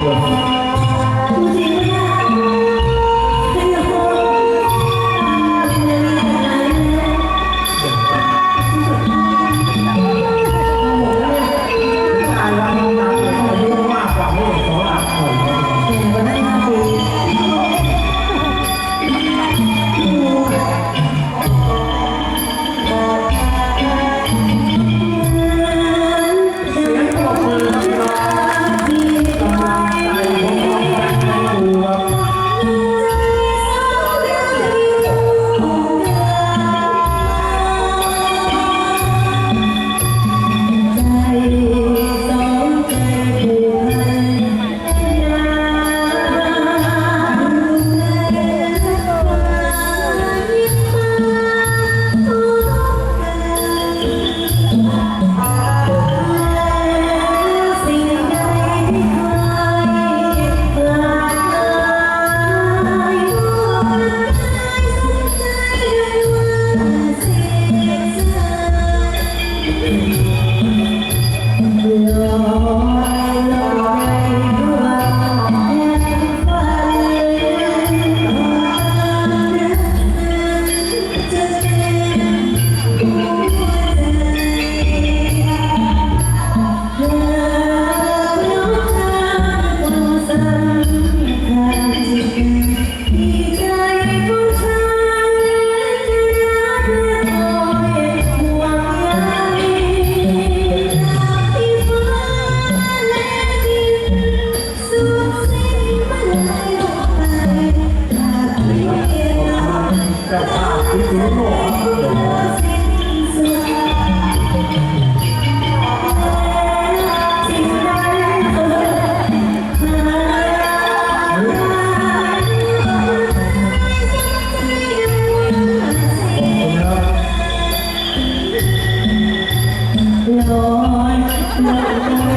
Yeah. Lord. Lord, Lord, Lord.